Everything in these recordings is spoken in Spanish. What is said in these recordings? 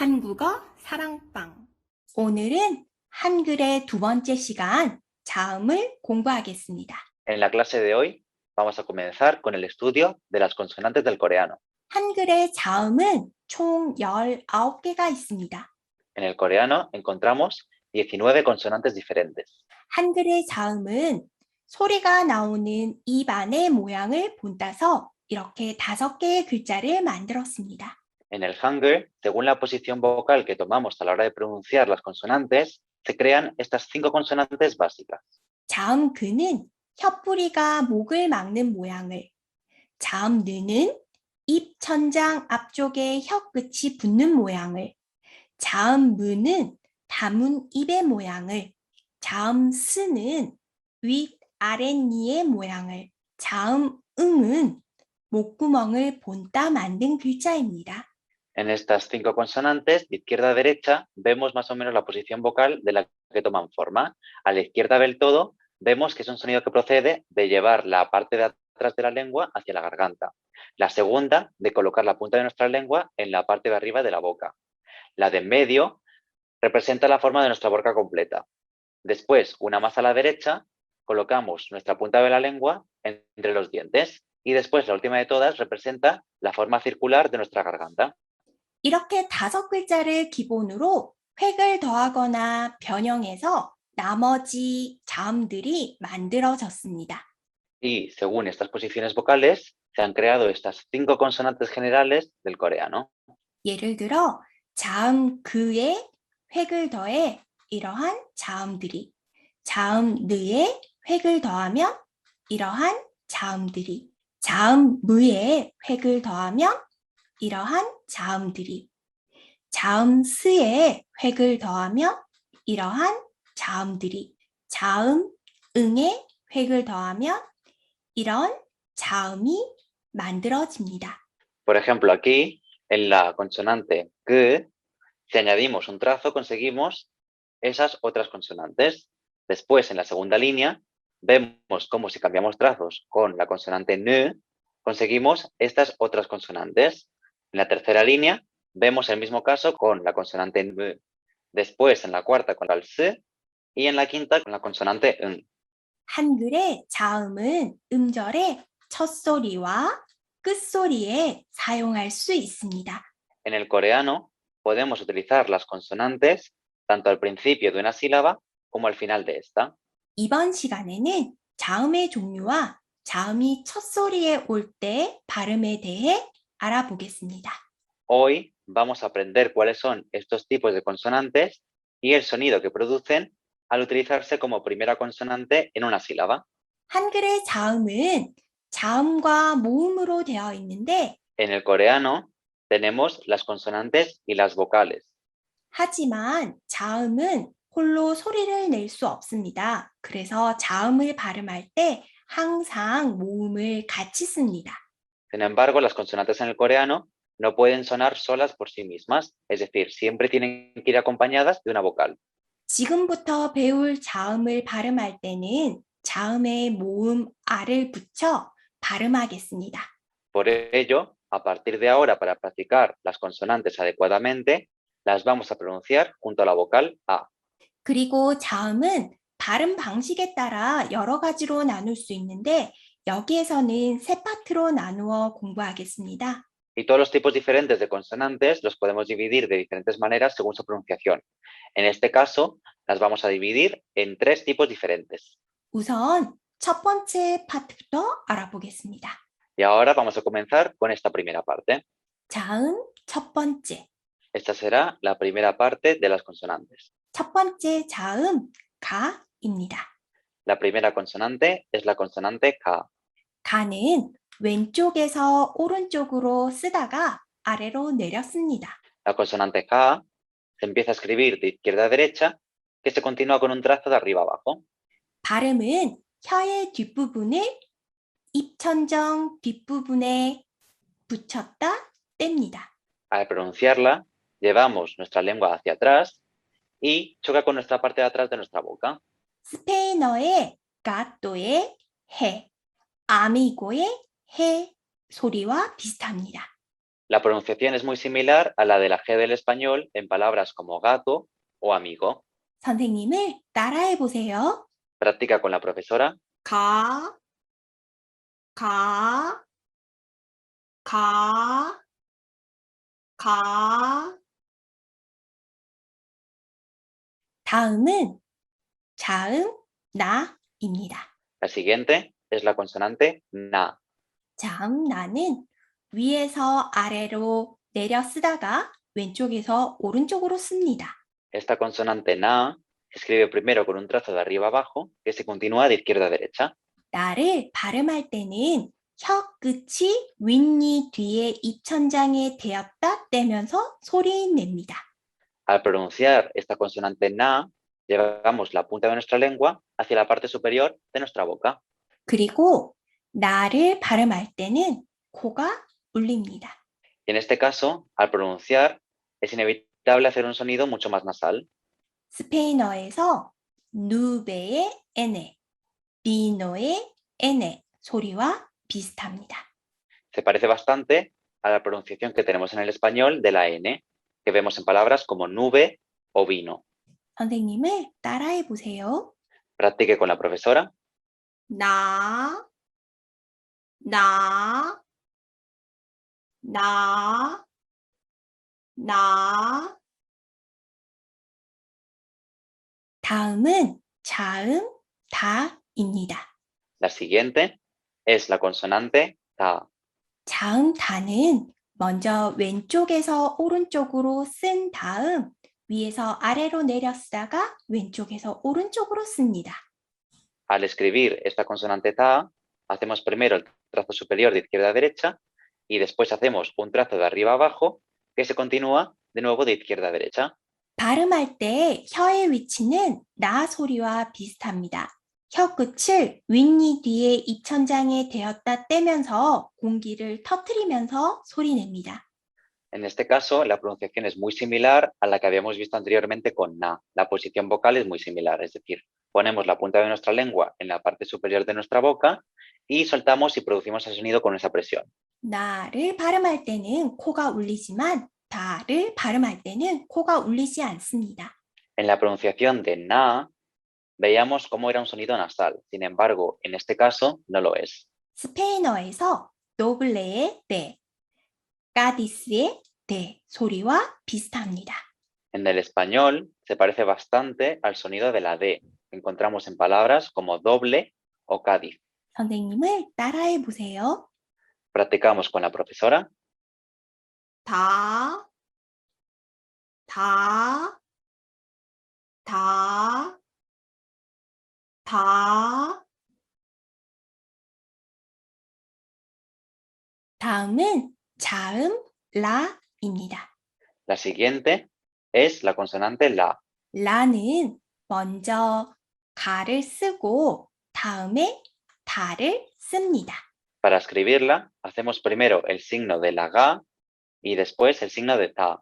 한국어 사랑방. 오늘은 한글의 두 번째 시간 자음을 공부하겠습니다. En la clase de hoy vamos a comenzar con el estudio de las consonantes del coreano. 한글의 자음은 총 19개가 있습니다. En el coreano encontramos 19 consonantes diferentes. 한글의 자음은 소리가 나오는 입 안의 모양을 본따서 이렇게 다섯 개의 글자를 만들었습니다. En el hangul, según la posición vocal que tomamos a la hora de pronunciar las consonantes, se crean estas cinco consonantes básicas. 자음 그는 혀뿌리가 목을 막는 모양을, 자음 느는 입 천장 앞쪽에 혀 끝이 붙는 모양을, 자음 무는 다문 입의 모양을, 자음 스는 윗 아랫니의 모양을, 자음 응은 목구멍을 본따 만든 글자입니다. En estas cinco consonantes, de izquierda a derecha, vemos más o menos la posición vocal de la que toman forma. A la izquierda del todo, vemos que es un sonido que procede de llevar la parte de atrás de la lengua hacia la garganta. La segunda, de colocar la punta de nuestra lengua en la parte de arriba de la boca. La de en medio representa la forma de nuestra boca completa. Después, una más a la derecha, colocamos nuestra punta de la lengua entre los dientes. Y después, la última de todas, representa la forma circular de nuestra garganta. 이렇게 다섯 글자를 기본으로 획을 더하거나 변형해서 나머지 자음들이 만들어졌습니다. Y según estas posiciones vocales, se han creado estas cinco consonantes generales del coreano. 예를 들어 자음 그에 획을 더해 이러한 자음들이 자음 느에 획을 더하면 이러한 자음들이 자음 무에 획을 더하면 이러한 자음들이 자음 스에 획을 더하면 이러한 자음들이 자음 응에 획을 더하면 이런 자음이 만들어집니다. Por ejemplo, aquí, en la consonante G, si añadimos un trazo, conseguimos esas otras consonantes. Después, en la segunda línea, vemos cómo si cambiamos trazos con la consonante N, conseguimos estas otras consonantes. En la tercera línea, vemos el mismo caso con la consonante N. Después, en la cuarta, con el S. Y en la quinta, con la consonante N. 한글의 자음은 음절의 첫 소리와 끝소리에 사용할 수 있습니다. En el coreano, podemos utilizar las consonantes tanto al principio de una sílaba como al final de esta. 이번 시간에는 자음의 종류와 자음이 첫 소리에 올 때 발음에 대해 알아보겠습니다. Hoy vamos a aprender cuáles son estos tipos de consonantes y el sonido que producen al utilizarse como primera consonante en una sílaba. 한글의 자음은 자음과 모음으로 되어 있는데 En el coreano tenemos las consonantes y las vocales. 하지만 자음은 홀로 소리를 낼 수 없습니다. 그래서 자음을 발음할 때 항상 모음을 같이 씁니다. Sin embargo, las consonantes en el coreano no pueden sonar solas por sí mismas, es decir, siempre tienen que ir acompañadas de una vocal. 지금부터 배울 자음을 발음할 때는 자음에 모음 아를 붙여 발음하겠습니다. Por ello, a partir de ahora, para practicar las consonantes adecuadamente, las vamos a pronunciar junto a la vocal A. 그리고 자음은 발음 방식에 따라 여러 가지로 나눌 수 있는데 여기에서는 세 파트로 나누어 공부하겠습니다. Y todos los tipos diferentes de consonantes los podemos dividir de diferentes maneras según su pronunciación. En este caso, las vamos a dividir en tres tipos diferentes. 우선 첫 번째 파트부터 알아보겠습니다. Y ahora vamos a comenzar con esta primera parte. 자음 첫 번째. Esta será la primera parte de las consonantes. 첫 번째 자음 가입니다. La primera consonante es la consonante K. 가는 왼쪽에서 오른쪽으로 쓰다가 아래로 내렸습니다. La consonante K se empieza a escribir de izquierda a derecha, que se continúa con un trazo de arriba a abajo. 발음은 혀의 뒷부분을 입천정 뒷부분에 붙였다 뗍니다. Al pronunciarla, llevamos nuestra lengua hacia atrás y choca con nuestra parte de atrás de nuestra boca. 스페인어의 가또의 해, 아미고의 해 소리와 비슷합니다. La pronunciación es muy similar a la de la G del español en palabras como gato o amigo. 선생님을 따라해 보세요. Practica con la profesora. 가, 가, 가, 가. 다음은 자음, 나입니다. La siguiente es la consonante na. 자음, 나는 위에서 아래로 내려 쓰다가 왼쪽에서 오른쪽으로 씁니다. Esta consonante na se escribe primero con un trazo de arriba abajo que se continúa de izquierda a derecha. 나를 발음할 때는 혀 끝이 윗니 뒤에 입천장에 대었다 떼면서 소리 냅니다. Al pronunciar esta consonante na, llevamos la punta de nuestra lengua hacia la parte superior de nuestra boca. 그리고 나를 발음할 때는 코가 울립니다. Y en este caso, al pronunciar, es inevitable hacer un sonido mucho más nasal. 스페인어에서 누베의 에네, 비노의 에네 소리와 비슷합니다. Se parece bastante a la pronunciación que tenemos en el español de la N, que vemos en palabras como nube o vino. 선생님을 따라해 보세요. Practique con la profesora. 나, 나, 나, 나. 다음은 자음, 다입니다. La siguiente es la consonante ta. 자음 다는 먼저 왼쪽에서 오른쪽으로 쓴 다음 위에서 아래로 내려 쓰다가 왼쪽에서 오른쪽으로 씁니다. Al escribir esta consonante ta, hacemos primero el trazo superior de izquierda a derecha y después hacemos un trazo de arriba a abajo que se continúa de nuevo de izquierda a derecha. 발음할 때 혀의 위치는 나 소리와 비슷합니다. 혀 끝을 윗니 뒤에 입천장에 대었다 떼면서 공기를 터트리면서 소리 냅니다. En este caso, la pronunciación es muy similar a la que habíamos visto anteriormente con na. La posición vocal es muy similar, es decir, ponemos la punta de nuestra lengua en la parte superior de nuestra boca y soltamos y producimos el sonido con esa presión. 나를 발음할 때는 코가 울리지만 다를 발음할 때는 코가 울리지 않습니다. En la pronunciación de na, veíamos cómo era un sonido nasal. Sin embargo, en este caso no lo es. 스페인어에서 노블레의 네, 까디스의 네 소리와 비슷합니다. En el español se parece bastante al sonido de la D, que encontramos en palabras como doble o Cádiz. 선생님을 따라해 보세요. Practicamos con la profesora. 다, 다, 다, 다. 다음은 자음 라입니다. La siguiente es la consonante la. 라는 먼저 가를 쓰고 다음에 다를 씁니다. Para escribirla, hacemos primero el signo de la ga y después el signo de ta.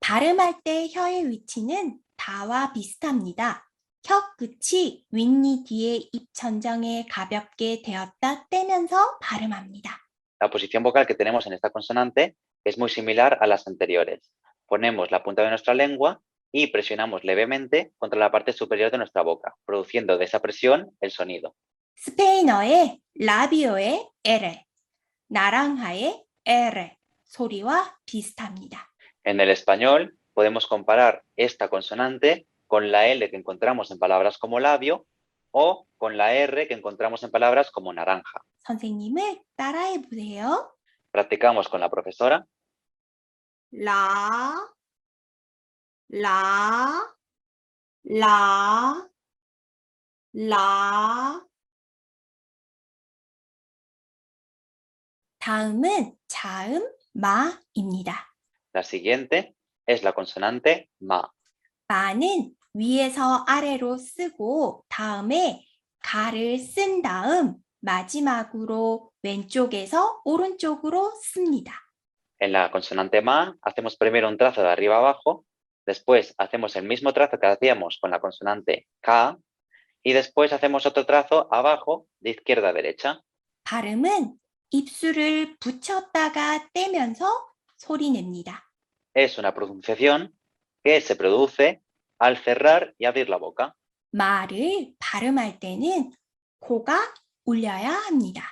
발음할 때 혀의 위치는 다와 비슷합니다. 혀 끝이 윗니 뒤에 입 천정에 가볍게 대었다 떼면서 발음합니다. La posición vocal que tenemos en esta consonante es muy similar a las anteriores. Ponemos la punta de nuestra lengua y presionamos levemente contra la parte superior de nuestra boca, produciendo de esa presión el sonido. 스페인어의 라비오의 에레, 나랑하의 에레 소리와 비슷합니다. En el español podemos comparar esta consonante con la L que encontramos en palabras como labio o con la R que encontramos en palabras como naranja. 선생님을 따라해 보세요. Practicamos con la profesora. 라, 라, 라, 라. 다음은 자음 마입니다. La siguiente es la consonante ma. 마는 위에서 아래로 쓰고 다음에 가를 쓴 다음 마지막으로 왼쪽에서 오른쪽으로 씁니다. En la consonante ma hacemos primero un trazo de arriba abajo, después hacemos el mismo trazo que hacíamos con la consonante k y después hacemos otro trazo abajo de izquierda a derecha. 발음은 입술을 붙였다가 떼면서 소리 냅니다. Es una pronunciación que se produce al cerrar y abrir la boca. 말을 발음할 때는 코가 울려야 합니다.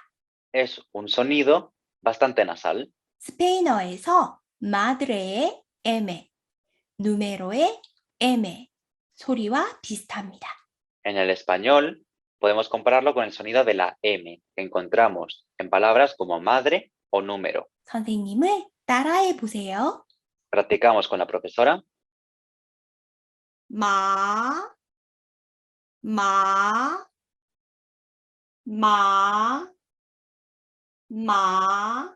Es un sonido bastante nasal. 스페인어에서 마드레의 에메, 누메로의 에메 소리와 비슷합니다. En el español podemos compararlo con el sonido de la M que encontramos en palabras como madre o número. 선생님을 따라해 보세요. Practicamos con la profesora. 마, 마, 마, 마.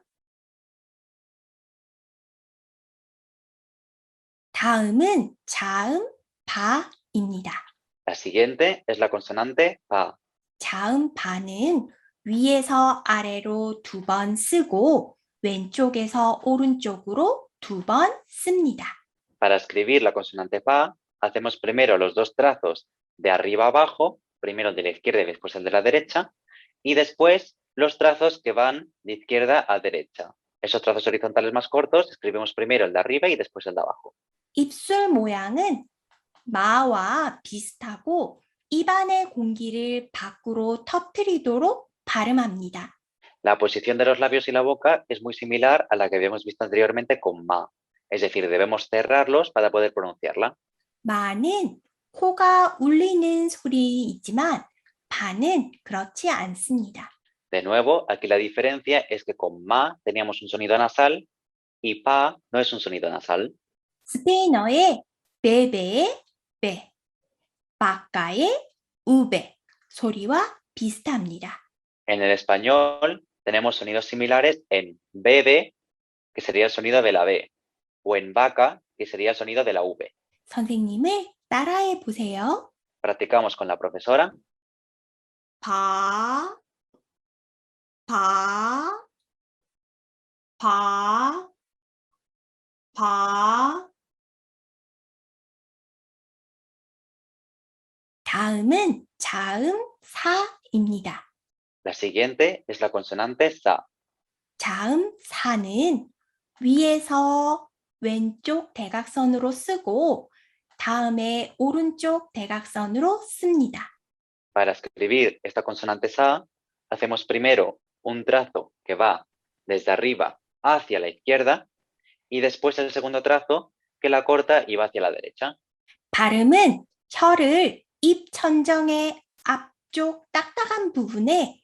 다음은 자음, 바입니다. La siguiente es la consonante PA. 자음 바는 위에서 아래로 두 번 쓰고 왼쪽에서 오른쪽으로 두 번 씁니다. Para escribir la consonante PA, hacemos primero los dos trazos de arriba abajo, primero el de la izquierda y después el de la derecha, y después los trazos que van de izquierda a derecha. Esos trazos horizontales más cortos, escribimos primero el de arriba y después el de abajo. 입술 모양은 마와 비슷하고 입안의 공기를 밖으로 터뜨리도록 발음합니다. La posición de los labios y la boca es muy similar a la que habíamos visto anteriormente con ma, es decir, debemos cerrarlos para poder pronunciarla. 마는 코가 울리는 소리이지만 바는 그렇지 않습니다. De nuevo, aquí la diferencia es que con ma teníamos un sonido nasal y pa no es un sonido nasal. 스페인어의 베베의 베, 바카의 우베 소리와 비슷합니다. En el español tenemos sonidos similares en bebe, que sería el sonido de la B, o en vaca, que sería el sonido de la V. 선생님을 따라해 보세요. Practicamos con la profesora. 바, 바, 바, 바. 다음은 자음 사입니다. La siguiente es la consonante sa. 자음 사는 위에서 왼쪽 대각선으로 쓰고 다음에 오른쪽 대각선으로 씁니다. Para escribir esta consonante sa, hacemos primero un trazo que va desde arriba hacia la izquierda y después el segundo trazo que la corta y va hacia la derecha. 발음은 혀를 입 천정의 앞쪽 딱딱한 부분에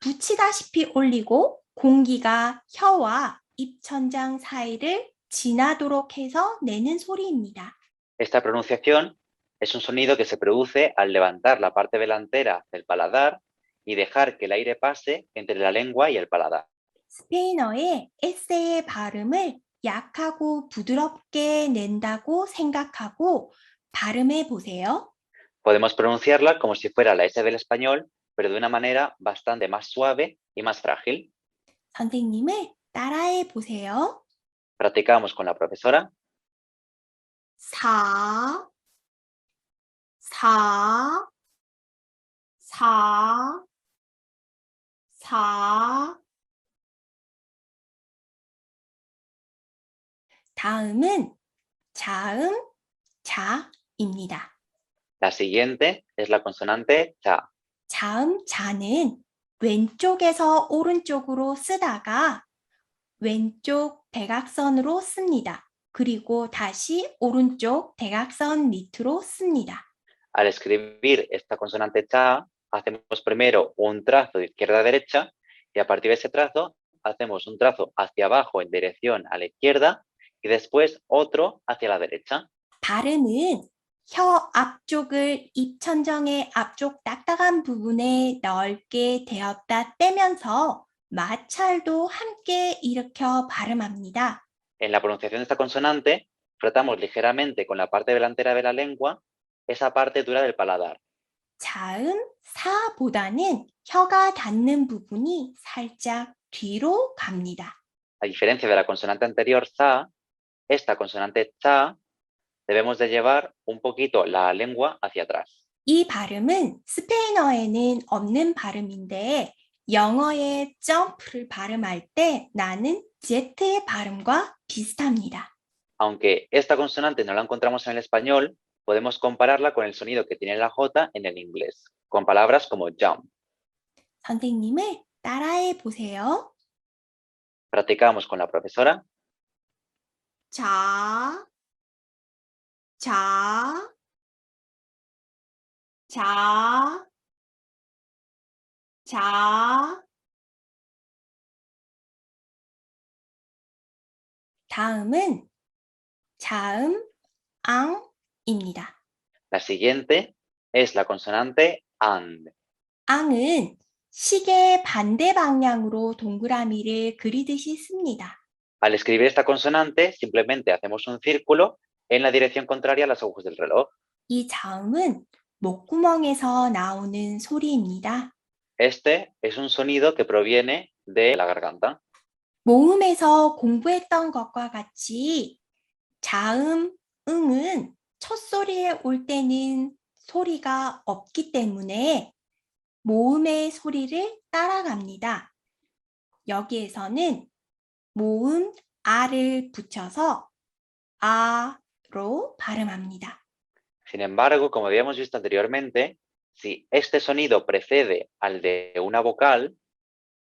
붙이다시피 올리고 공기가 혀와 입 천장 사이를 지나도록 해서 내는 소리입니다. Esta pronunciación es un sonido que se produce al levantar la parte delantera del paladar y dejar que el aire pase entre la lengua y el paladar. 스페인어의 에세의 발음을 약하고 부드럽게 낸다고 생각하고 발음해 보세요. Podemos pronunciarla como si fuera la S del español, pero de una manera bastante más suave y más frágil. 선생님을 따라해 보세요. Practicamos con la profesora. 사, 사, 사, 사. 다음은 자음, 자입니다. La siguiente es la consonante cha. 자음, 자는 왼쪽에서 오른쪽으로 쓰다가 왼쪽 대각선으로 씁니다. 그리고 다시 오른쪽 대각선 밑으로 씁니다. Al escribir esta consonante cha, hacemos primero un trazo de izquierda a derecha y a partir de ese trazo hacemos un trazo hacia abajo en dirección a la izquierda y después otro hacia la derecha. 발음은 혀 앞쪽을 입천정의 앞쪽 딱딱한 부분에 넓게 되었다 떼면서 마찰도 함께 일으켜 발음합니다. En la pronunciación de esta consonante, frotamos ligeramente con la parte delantera de la lengua esa parte dura del paladar. 자음 사보다는 혀가 닿는 부분이 살짝 뒤로 갑니다. A diferencia de la consonante anterior, za, esta consonante cha, debemos de llevar un poquito la lengua hacia atrás. 이 발음은 스페인어에는 없는 발음인데 영어의 점프를 발음할 때 나는 Z의 발음과 비슷합니다. Aunque esta consonante no la encontramos en el español, podemos compararla con el sonido que tiene la J en el inglés, con palabras como jump. 선생님을 따라해 보세요. Practicamos con la profesora. 자, 자, 자, 자. 다음은 자음, 앙 입니다. La siguiente es la consonante and. 앙은 시계 반대 방향으로 동그라미를 그리듯이 씁니다. Al escribir esta consonante, simplemente hacemos un círculo en la dirección contraria a las agujas del reloj. 이 자음은 목구멍에서 나오는 소리입니다. Este es un sonido que proviene de la garganta. 모음에서 공부했던 것과 같이 자음, 응은 첫 소리에 올 때는 소리가 없기 때문에 모음의 소리를 따라갑니다. 여기에서는 모음 아를 붙여서 아로 발음합니다. Sin embargo, como habíamos visto anteriormente, si este sonido precede al de una vocal,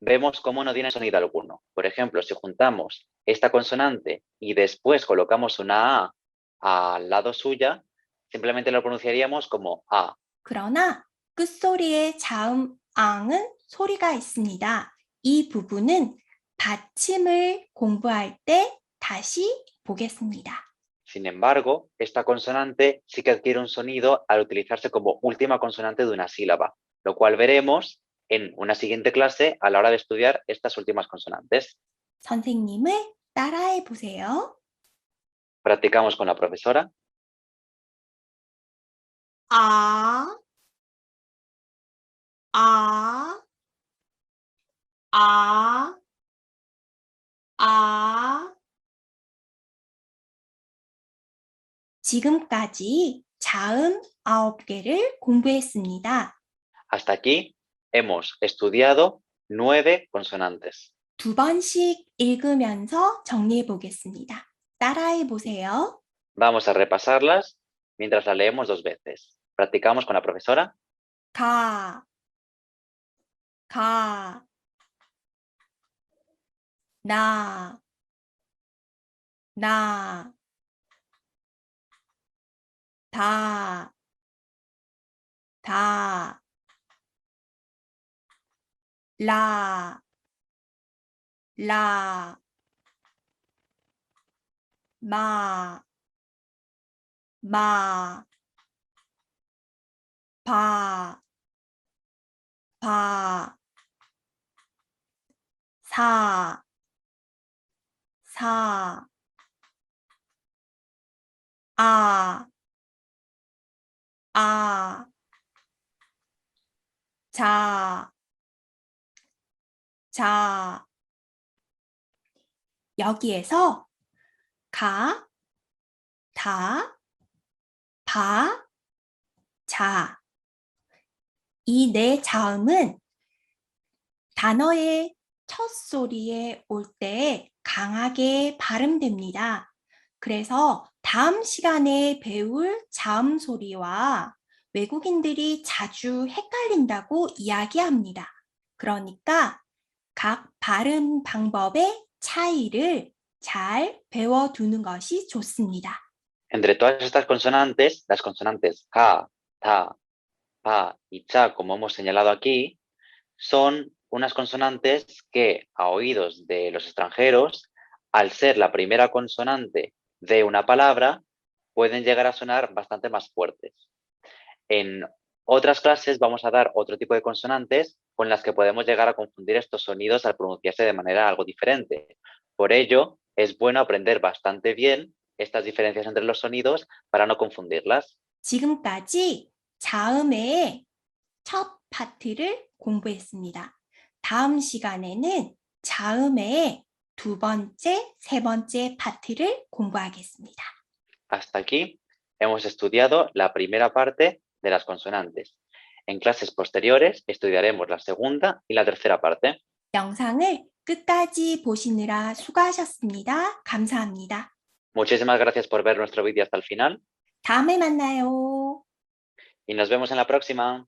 vemos cómo no tiene sonido alguno. Por ejemplo, si juntamos esta consonante y después colocamos una A al lado suya, simplemente lo pronunciaríamos como A. 그러나 끝소리의 자음 앙은 소리가 있습니다. 이 부분은 받침을 공부할 때 다시 보겠습니다. Sin embargo, esta consonante sí que adquiere un sonido al utilizarse como última consonante de una sílaba, lo cual veremos en una siguiente clase a la hora de estudiar estas últimas consonantes. 선생님을 따라해 보세요. Practicamos con la profesora. 아, 아, 아, 아. 지금까지 자음 아홉 개를 공부했습니다. Hasta aquí hemos estudiado nueve consonantes. 두 번씩 읽으면서 정리해 보겠습니다. 따라해 보세요. Vamos a repasarlas mientras las leemos dos veces. Practicamos con la profesora. 가, 가, 나, 나, 다, 다, 라, 라, 마, 마, 바, 바, 사, 사, 아, 아, 자, 자. 여기에서 가, 다, 바, 자. 이 네 자음은 단어의 첫 소리에 올 때 강하게 발음됩니다. 그래서 다음 시간에 배울 자음 소리와 외국인들이 자주 헷갈린다고 이야기합니다. 그러니까 각 발음 방법의 차이를 잘 배워두는 것이 좋습니다. Entre todas estas consonantes, las consonantes ka, ta, pa y cha, como hemos señalado aquí, son unas consonantes que a oídos de los extranjeros, al ser la primera consonante de una palabra, pueden llegar a sonar bastante más fuertes. En otras clases vamos a dar otro tipo de consonantes con las que podemos llegar a confundir estos sonidos al pronunciarse de manera algo diferente. Por ello, es bueno aprender bastante bien estas diferencias entre los sonidos para no confundirlas. 지금까지 자음의 첫 파트를 공부했습니다. 다음 시간에는 자음의 두 번째, 세 번째 파트를 공부하겠습니다. Hasta aquí hemos estudiado la primera parte de las consonantes. En clases posteriores estudiaremos la segunda y la tercera parte. 영상을 끝까지 보시느라 수고하셨습니다. 감사합니다. Muchísimas gracias por ver nuestro vídeo hasta el final 다음에 만나요. y nos vemos en la próxima.